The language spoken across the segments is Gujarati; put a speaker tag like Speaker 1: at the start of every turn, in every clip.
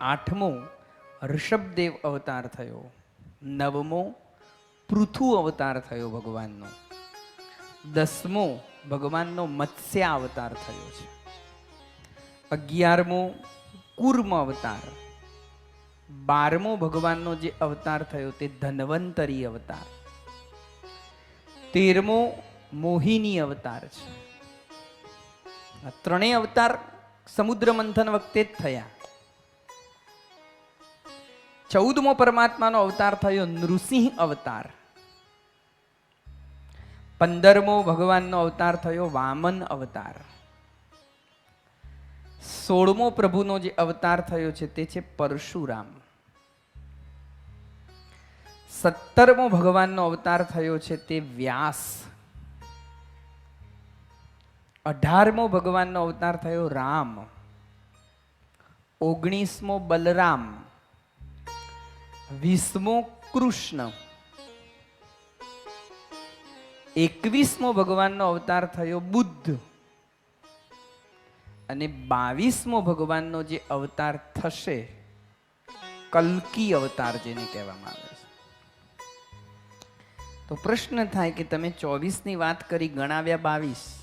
Speaker 1: આઠમો ઋષભદેવ અવતાર થયો. નવમો પૃથુ અવતાર થયો ભગવાનનો. દસમો ભગવાનનો મત્સ્ય અવતાર થયો છે. અગિયારમો કુર્મ અવતાર. બારમો ભગવાનનો જે અવતાર થયો તે ધન્વંતરી અવતાર. તેરમો મોહિની અવતાર છે. આ ત્રણેય અવતાર સમુદ્ર મંથન વખતે જ થયા. ચૌદમો પરમાત્માનો અવતાર થયો નૃસિંહ અવતાર. પંદરમો ભગવાનનો અવતાર થયો વામન અવતાર. સોળમો પ્રભુનો જે અવતાર થયો છે તે છે પરશુરામ. સત્તરમો ભગવાનનો અવતાર થયો છે તે વ્યાસ. અઢારમો ભગવાનનો અવતાર થયો રામ. ઓગણીસમો બલરામ. વીસમો કૃષ્ણ. એકવીસમો ભગવાનનો અવતાર થયો બુદ્ધ. અને બાવીસમો ભગવાનનો જે અવતાર થશે, કલ્કી અવતાર જેને કહેવામાં આવે છે. તો પ્રશ્ન થાય કે તમે ચોવીસની વાત કરી ગણાવ્યા બાવીસ.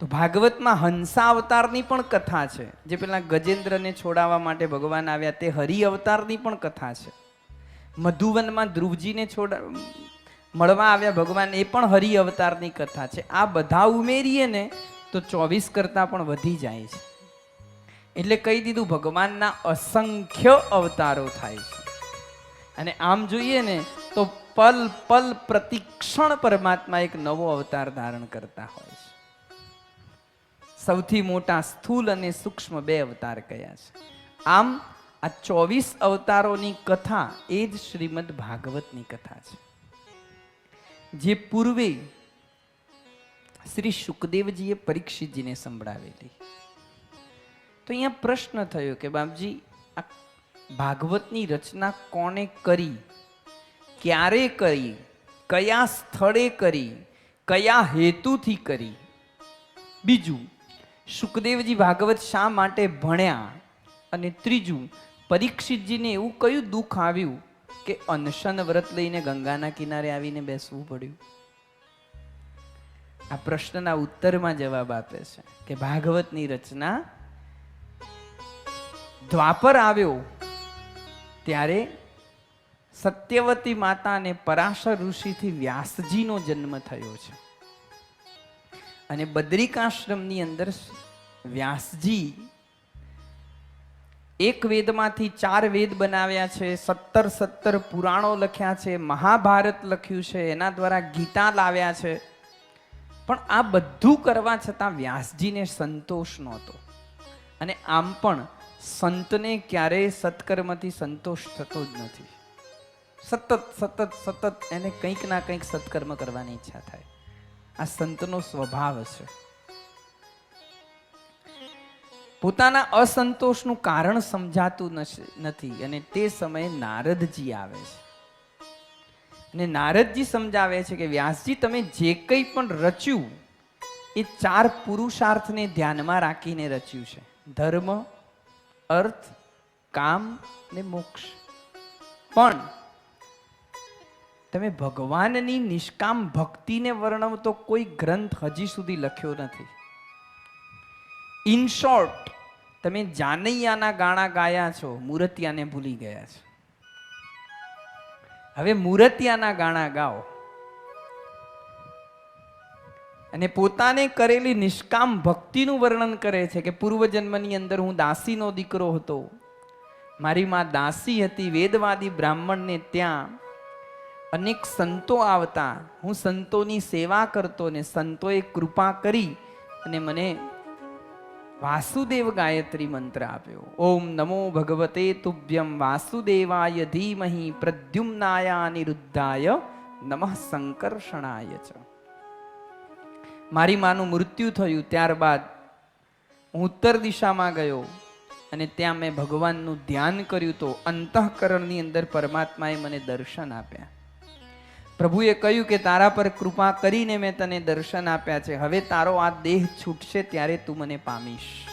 Speaker 1: તો ભાગવતમાં હંસા અવતારની પણ કથા છે. જે પેલા ગજેન્દ્રને છોડાવવા માટે ભગવાન આવ્યા તે હરિ અવતારની પણ કથા છે. મધુવનમાં ધ્રુવજીને છોડા, મળવા આવ્યા ભગવાન એ પણ હરિ અવતારની કથા છે. આ બધા ઉમેરીએ ને તો ચોવીસ કરતાં પણ વધી જાય છે. એટલે કહી દીધું ભગવાનના અસંખ્ય અવતારો થાય છે. અને આમ જોઈએ ને તો પલ પલ પ્રતિક્ષણ પરમાત્મા એક નવો અવતાર ધારણ કરતા હોય છે. સૌથી મોટા સ્થૂલ અને સૂક્ષ્મ બે અવતાર કયા છે? આમ, આ ચોવીસ અવતારોની કથા એ જ શ્રીમદ ભાગવતની કથા છે. જે પૂર્વે શ્રી સુખદેવજીએ પરીક્ષિતજીને સંભળાવેલી. તો અહીંયા પ્રશ્ન થયો કે બાપજી, આ ભાગવતની રચના કોણે કરી? ક્યારે કરી? કયા સ્થળે કરી? કયા હેતુથી કરી? બીજું સુખદેવજી ભાગવત શા માટે ભણ્યા અને ત્રીજું, પરીક્ષિતજીને એવું કયું દુઃખ આવ્યું કે અનશન વ્રત લઈને ગંગાના કિનારે આવીને બેસવું પડ્યું? આ પ્રશ્નના ઉત્તરમાં જવાબ આપે છે કે ભાગવતની રચના દ્વાપર આવ્યો ત્યારે સત્યવતી માતા અને પરાશર ઋષિથી વ્યાસજીનો જન્મ થયો છે. અને બદ્રિકાશ્રમની અંદર વ્યાસજી એક વેદમાંથી ચાર વેદ બનાવ્યા છે, સત્તર સત્તર પુરાણો લખ્યા છે, મહાભારત લખ્યું છે, એના દ્વારા ગીતા લાવ્યા છે. પણ આ બધું કરવા છતાં વ્યાસજીને સંતોષ નહોતો. અને આમ પણ સંતને ક્યારેય સત્કર્મથી સંતોષ થતો જ નથી. સતત સતત સતત એને કંઈક ના કંઈક સત્કર્મ કરવાની ઈચ્છા થાય. આ સંતનો સ્વભાવ છે પોતાના અસંતોષનું કારણ સમજાતું નથી અને તે સમયે નારદજી આવે છે. અને નારદજી સમજાવે છે કે વ્યાસજી, તમે જે કંઈ પણ રચ્યું, એ ચાર પુરુષાર્થને ધ્યાનમાં રાખીને રચ્યું છે. ધર્મ, અર્થ, કામ ને મોક્ષ. પણ તમે ભગવાનની નિષ્કામ ભક્તિને વર્ણવતો કોઈ ગ્રંથ હજી સુધી લખ્યો નથી. ઇન શોર્ટ તમે જાનૈયાના ગાણા ગાયા છો, મૂર્તિયાને ભૂલી ગયા છો. હવે મૂર્તિયાના ગાણા ગાઓ. અને પોતાને કરેલી નિષ્કામ ભક્તિનું વર્ણન કરે છે કે પૂર્વજન્મની અંદર હું દાસીનો દીકરો હતો. મારી માં દાસી હતી, વેદવાદી બ્રાહ્મણને ત્યાં અનેક સંતો આવતા. હું સંતોની સેવા કરતો ને સંતોએ કૃપા કરી અને મને વાસુદેવ ગાયત્રી મંત્ર આપ્યો. ઓમ નમો ભગવતે તુભ્યમ વાસુદેવાય ધીમહી પ્રદ્યુમ્નાય અનિરુદ્ધાય નમઃ સંકર્ષણાય ચ. મારી માનું મૃત્યુ થયું ત્યારબાદ હું ઉત્તર દિશામાં ગયો અને ત્યાં મેં ભગવાનનું ધ્યાન કર્યું તો અંતઃકરણની અંદર પરમાત્માએ મને દર્શન આપ્યા. પ્રભુએ કહ્યું કે તારા પર કૃપા કરીને મેં તને દર્શન આપ્યા છે. હવે તારો આ દેહ છૂટશે ત્યારે તું મને પામીશ.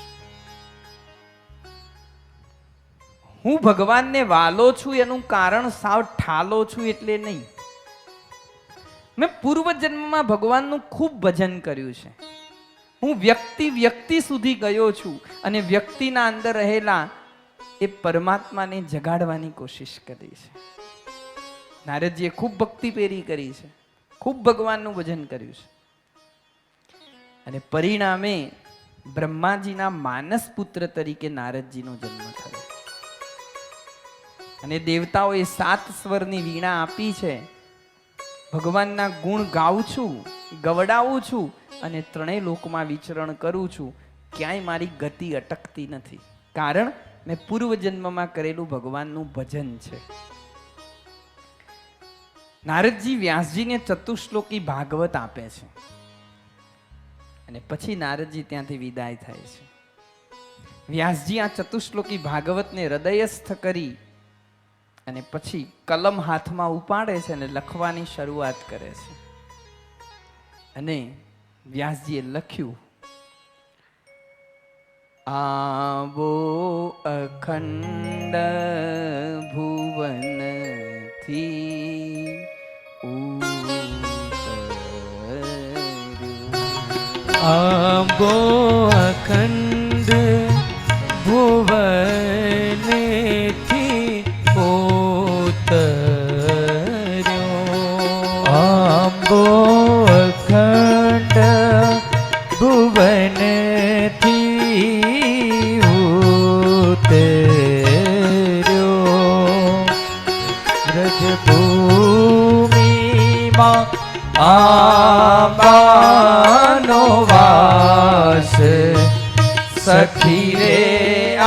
Speaker 1: હું ભગવાનને વાલો છું, એનું કારણ સાવ ઠાલો છું એટલે નહીં. મેં પૂર્વ જન્મમાં ભગવાનનું ખૂબ ભજન કર્યું છે. હું વ્યક્તિ વ્યક્તિ સુધી ગયો છું અને વ્યક્તિના અંદર રહેલા એ પરમાત્માને જગાડવાની કોશિશ કરી છે. નારદજીએ ખૂબ ભક્તિ પેરી કરી છે. ખૂબ ભગવાનનું ભજન કર્યું છે. અને પરિણામે બ્રહ્માજીના માનસ પુત્ર તરીકે નારદજીનો જન્મ થયો. અને દેવતાઓએ સાત સ્વરની વીણા આપી છે. ભગવાનના ગુણ ગાઉં છું, ગવડાવું છું અને ત્રણેય લોકમાં વિચરણ કરું છું. ક્યાંય મારી ગતિ અટકતી નથી. કારણ મેં પૂર્વ જન્મમાં કરેલું ભગવાનનું ભજન છે. નારદજી વ્યાસજીને ચતુશ્લોકી ભાગવત આપે છે અને પછી નારદજી ત્યાંથી વિદાય થાય છે વ્યાસજી આ ચતુશ્લોકી ભાગવતને હૃદયસ્થ કરી અને પછી કલમ હાથમાં ઉપાડે છે અને લખવાની શરૂઆત કરે છે અને વ્યાસજીએ લખ્યું, આવો અખંડ ભુવનથી.
Speaker 2: આંબો અખંડ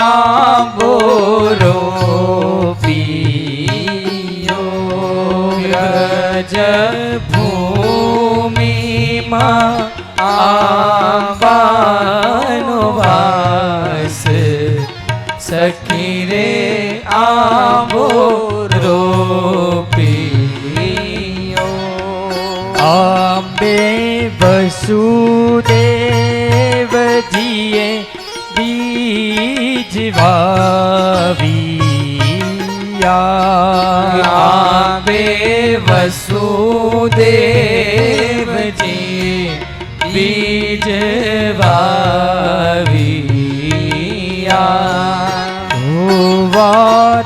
Speaker 2: આંબોરો પીયો. વ્રજભૂમિમાં આંબાનો વાસ. સખી રે આંબો પીયો. આંબે વસુદેવજીએ આંબે વસુદેવજી બીજ વાવ્યા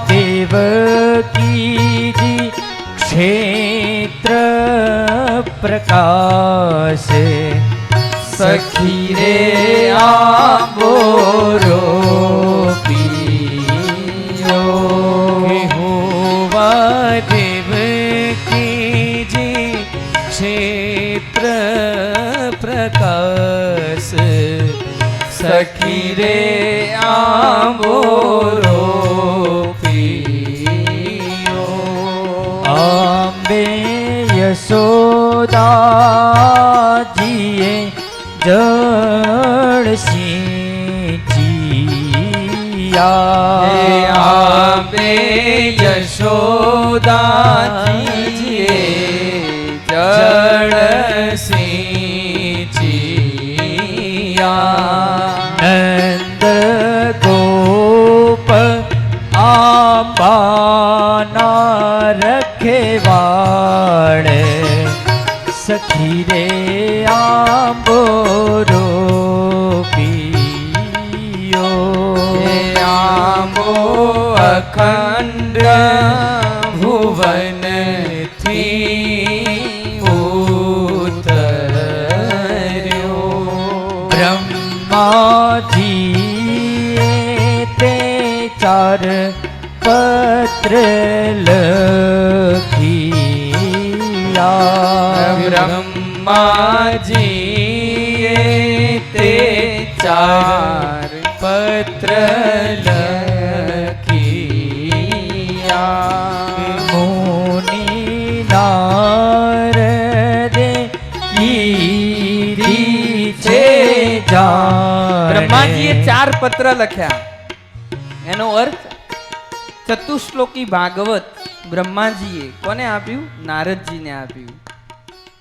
Speaker 2: દેવકીજી ક્ષેત્ર પ્રકાશ સખી રે આ પીયો પ્રકાશ સખી રે આંબોરો પીયો આંબે યશોદાજીએ જળ સિંચિયા
Speaker 1: આંબે યશોદાજીએ
Speaker 2: આંબાના રખેવાણે સખી રે આંબોરો પીયો.
Speaker 1: આંબો અખંડ ભુવનથી
Speaker 2: બ્રહ્માજીએ તે ચાર પત્ર લખિયા
Speaker 1: બ્રહ્માજીએ તે ચાર પત્ર લખિયા
Speaker 2: મુનિ નારદે કીધી છે જાણે.
Speaker 1: બ્રહ્માજીએ ચાર પત્ર લખ્યા એનો અર્થ ચતુશ્લોકી ભાગવત બ્રહ્માજીએ કોને આપ્યું? નારદજીને આપ્યું.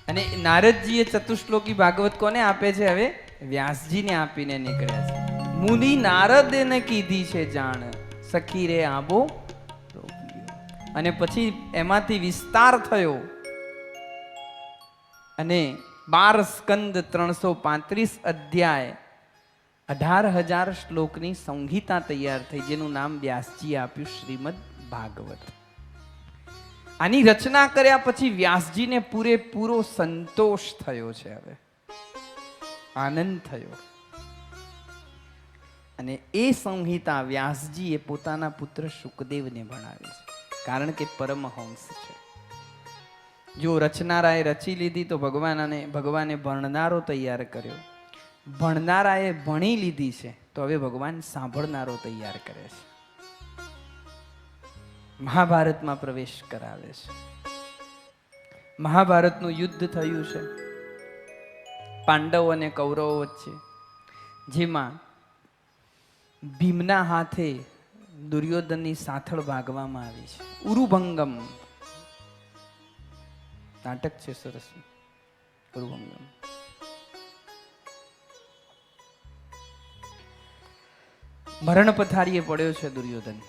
Speaker 1: અને નારદજીએ ચતુશ્લોકી ભાગવત કોને આપે છે? હવે વ્યાસજીને આપીને નીકળ્યા છે. મુનિ નારદેને કીધી છે જાણ, સખી રે, આબો અને પછી એમાંથી વિસ્તાર થયો. અને બાર સ્કંદ ત્રણસો પાંત્રીસ અધ્યાય અઢાર હજાર શ્લોકની સંહિતા તૈયાર થઈ, જેનું નામ વ્યાસજી આપ્યું શ્રીમદ ભાગવત. આની રચના કર્યા પછી વ્યાસજીને પૂરેપૂરો સંતોષ થયો છે હવે. આનંદ થયો. અને એ સંહિતા વ્યાસજીએ પોતાના પુત્ર સુખદેવને ભણાવી છે, કારણ કે પરમહંસ છે. જો રચનારાએ રચી લીધી તો ભગવાન અને ભગવાને ભણનારો તૈયાર કર્યો. ભણનારાએ ભણી લીધી છે, તો હવે ભગવાન સાંભળનારો તૈયાર કરે છે. મહાભારતમાં પ્રવેશ કરાવે છે. મહાભારતનું યુદ્ધ થયું છે. પાંડવો અને કૌરવો વચ્ચે, જેમાં ભીમના હાથે દુર્યોધનની સાથળ ભાગવામાં આવી છે. ઉરુભંગમ. નાટક છે સરસ. ઉરુભંગમ. મરણ પથારીએ પડ્યો છે દુર્યોધન.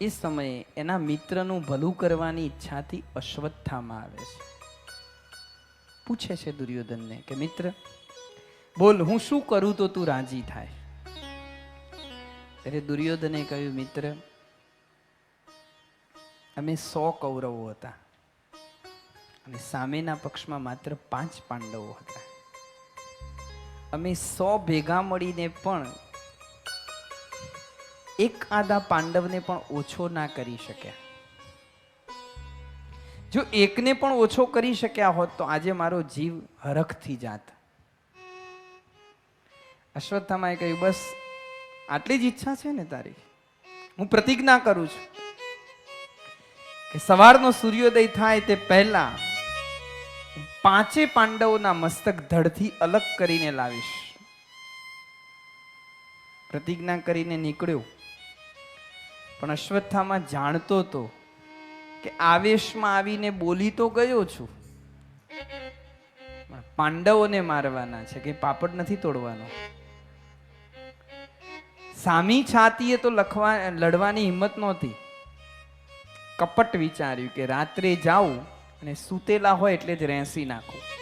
Speaker 1: એ સમયે એના મિત્રનું ભલું કરવાની ઈચ્છાથી અશ્વત્થામાં આવે છે. પૂછે છે દુર્યોધનને કે, મિત્ર, બોલ, હું શું કરું તો તું રાજી થાય? ત્યારે દુર્યોધને કહ્યું, મિત્ર, અમે સો કૌરવો હતા અને સામેના પક્ષમાં માત્ર પાંચ પાંડવો હતા. અમે સો ભેગા મળીને પણ એક આધા પાંડવને પણ ઓછો ના કરી શક્યા. જો એકને પણ ઓછો કરી શક્યા હોત તો આજે મારો જીવ હરખથી જાત. અશ્વત્થામાએ કહ્યું, બસ, આટલી જ ઈચ્છા છે ને તારી. હું પ્રતિજ્ઞા કરું છું કે સવારનો સૂર્યોદય થાય તે પહેલા પાંચે પાંડવોના મસ્તક ધડથી અલગ કરીને લાવીશ. પ્રતિજ્ઞા કરીને નીકળ્યો. પણ અશ્વત્થામાં જાણતો તો કે આવેશમાં આવીને બોલી તો ગયો છું. પાંડવોને મારવાના છે કે પાપડ નથી તોડવાનો. સામી છાતીએ તો લખવા, લડવાની હિંમત નહોતી. કપટ વિચાર્યું કે રાત્રે જાઉં અને સૂતેલા હોય એટલે જ રેસી નાખું.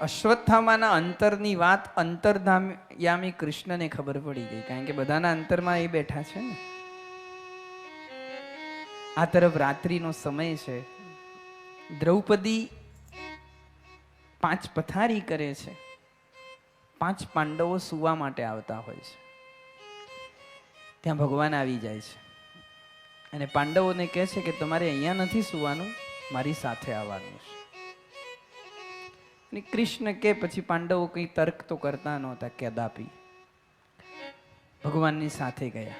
Speaker 1: અશ્વત્થામાના અંતરની વાત અંતરધામયામી કૃષ્ણને ખબર પડી ગઈ, કારણ કે બધાના અંતરમાં એ બેઠા છે ને. આ તરફ રાત્રિનો સમય છે. દ્રૌપદી પાંચ પથારી કરે છે. પાંચ પાંડવો સુવા માટે આવતા હોય છે. ત્યાં ભગવાન આવી જાય છે. અને પાંડવોને કહે છે કે તમારે અહીંયા નથી સુવાનું, મારી સાથે આવવાનું છે. અને કૃષ્ણ કે પછી પાંડવો કંઈ તર્ક તો કરતા નહોતા કદાપી. ભગવાનની સાથે ગયા.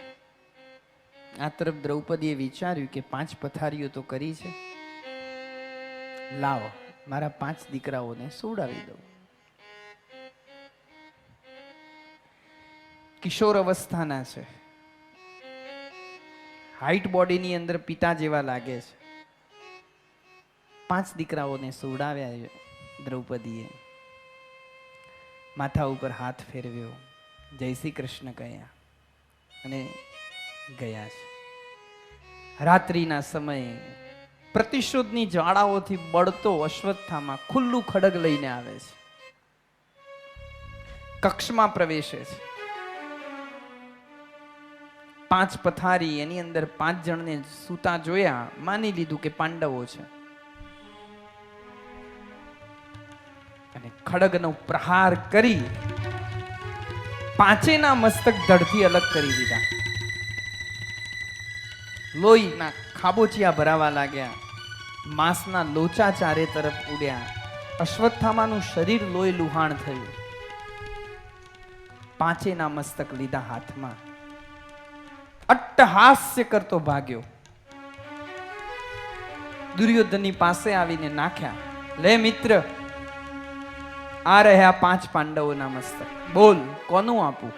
Speaker 1: આ તરફ દ્રૌપદીએ વિચાર્યું કે પાંચ પથારીઓ તો કરી છે. લાવો, મારા પાંચ દીકરાઓને સુવડાવી દઉં. કિશોર અવસ્થાના છે. હાઈટ બોડીની અંદર પિતા જેવા લાગે છે. પાંચ દીકરાઓને સુવડાવ્યા દ્રૌપદીએ માથા ઉપર હાથ ફેરવ્યો, જય શ્રી કૃષ્ણ કહ્યા અને ગયા છે. રાત્રિના સમયે પ્રતિશોધની જ્વાળાઓથી બળતો અશ્વત્થામાં ખુલ્લું ખડગ લઈને આવે છે. કક્ષમાં પ્રવેશે છે. પાંચ પથારી એની અંદર પાંચ જણને સૂતા જોયા, માની લીધું કે પાંડવો છે. ખડગનો પ્રહાર કરી પાંચેના મસ્તક ધડથી અલગ કરી દીધા. લોહીના ખાબોચિયા ભરાવા લાગ્યા. માંસના લોચા ચારે તરફ ઉડ્યા. અશ્વત્થામાનું શરીર લોહી લુહાણ થયું. પાંચેના મસ્તક લીધા હાથમાં. અટ્ટહાસ્ય કરતો ભાગ્યો. દુર્યોધનની પાસે આવીને નાખ્યા, લે મિત્ર આ રહ્યા પાંચ પાંડવોના મસ્તક. બોલ, કોનું આપું?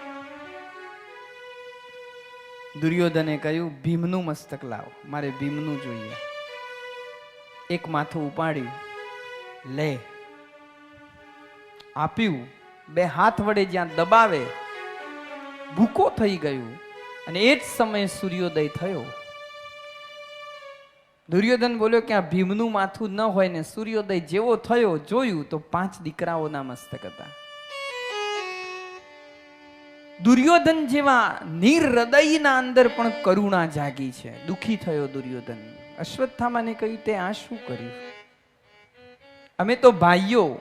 Speaker 1: દુર્યોધને કહ્યું, ભીમનું મસ્તક લાવો, મારે ભીમનું જોઈએ. એક માથું ઉપાડ્યું, લે. આપ્યું, બે હાથ વડે જ્યાં દબાવે, ભૂકો થઈ ગયું, અને એ જ સમયે સૂર્યોદય થયો. દુર્યોધન બોલ્યો કે આ ભીમનું માથું ન હોય ને સૂર્યોદય જેવો થયો જોયું તો પાંચ દીકરાઓના મસ્તક હતા. દુર્યોધન જેવા નિર્હૃદયના અંદર પણ કરુણા જાગી છે. દુખી થયો દુર્યોધન. અશ્વત્થામાને કહ્યું, તે આ શું કર્યું? અમે તો ભાઈઓ,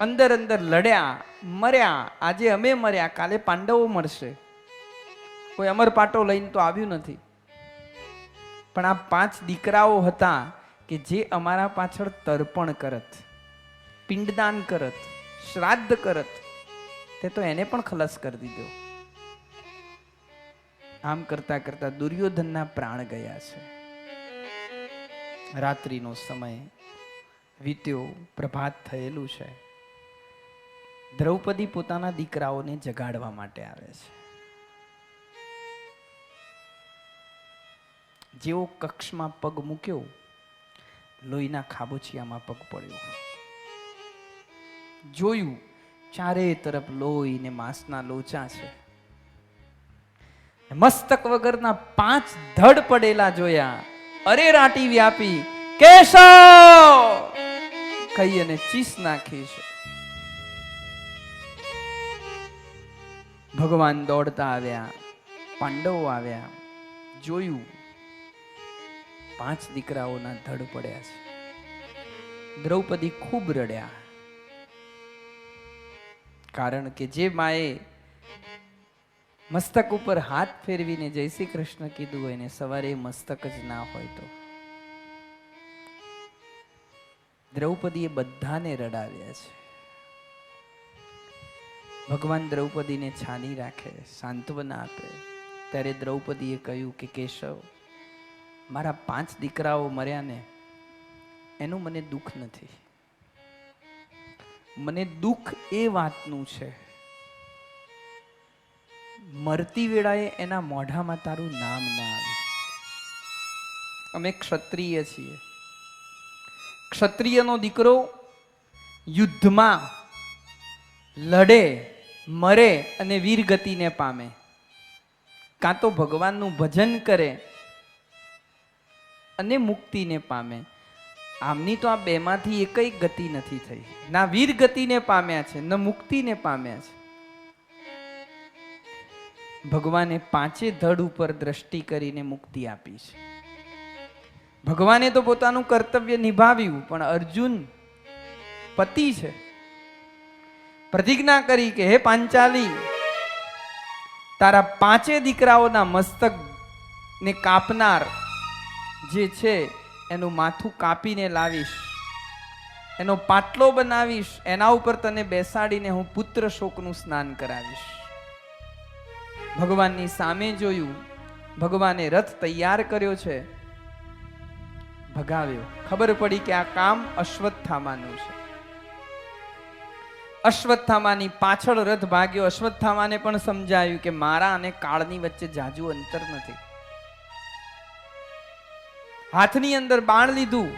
Speaker 1: અંદર અંદર લડ્યા, મર્યા, આજે અમે મર્યા, કાલે પાંડવો મળશે કોઈ અમર પાટો લઈને તો આવ્યું નથી. પણ આ પાંચ દીકરાઓ હતા કે જે અમારા પાછળ તર્પણ કરત, પિંડદાન કરત, શ્રાદ્ધ કરત, તે તો એને પણ ખલાસ કરી દીધો. આમ કરતા કરતા દુર્યોધનના પ્રાણ ગયા છે. રાત્રિનો સમય વીત્યો, પ્રભાત થયેલું છે. દ્રૌપદી પોતાના દીકરાઓને જગાડવા માટે આવે છે. જેવો કક્ષમાં પગ મૂક્યો, લોહીના ખાબોચિયામાં પગ પડ્યો. જોયું, ચારે તરફ લોહી ને માંસના લોચા છે. મસ્તક વગરના પાંચ ધડ પડેલા જોયા. અરે રાટી વ્યાપી કેશવ કહી અને ચીસ નાખી છે. ભગવાન દોડતા આવ્યા, પાંડવો આવ્યા. જોયું પાંચ દીકરાઓના ધડ પડ્યા છે. દ્રૌપદી ખૂબ રડ્યા. કારણ કે જે માએ મસ્તક ઉપર હાથ ફેરવીને જય શ્રી કૃષ્ણ કીધું હોય ને, સવારે મસ્તક જ ના હોય તો. દ્રૌપદીએ બધાને રડાવ્યા છે. ભગવાન દ્રૌપદીને છાની રાખે, સાંત્વના આપે. ત્યારે દ્રૌપદીએ કહ્યું કે, કેશવ મારા પાંચ દીકરાઓ મર્યા ને, એનું મને દુઃખ નથી. મને દુઃખ એ વાતનું છે, મરતી વેળાએ એના મોઢામાં તારું નામ ના આવે. અમે ક્ષત્રિય છીએ. ક્ષત્રિયનો દીકરો યુદ્ધમાં લડે, મરે અને વીરગતિને પામે. કાં તો ભગવાનનું ભજન કરે અને મુક્તિને પામે. આમની તો આ બેમાંથી એકય ગતિ નથી થઈ. ના વીર ગતિને પામ્યા છે, ન મુક્તિને પામ્યા છે. ભગવાને પાંચે ધડ ઉપર દ્રષ્ટિ કરીને મુક્તિ આપી છે. ભગવાને તો પોતાનું કર્તવ્ય નિભાવ્યું, પણ અર્જુન પતિ છે. પ્રતિજ્ઞા કરી કે, હે પાંચાલી, તારા પાંચે દીકરાઓના મસ્તક ને કાપનાર જે છે, એનું માથું કાપીને લાવીશ. એનો પાટલો બનાવીશ. એના ઉપર તને બેસાડીને હું પુત્ર શોકનું સ્નાન કરાવીશ. ભગવાનની સામે જોયું. ભગવાને રથ તૈયાર કર્યો છે. ભગાવ્યો. ખબર પડી કે આ કામ અશ્વત્થામાનું છે. અશ્વત્થામાની પાછળ રથ ભાગ્યો. અશ્વત્થામાને પણ સમજાયું કે મારા અને કાળની વચ્ચે જાજુ અંતર નથી. હાથની અંદર બાણ લીધું.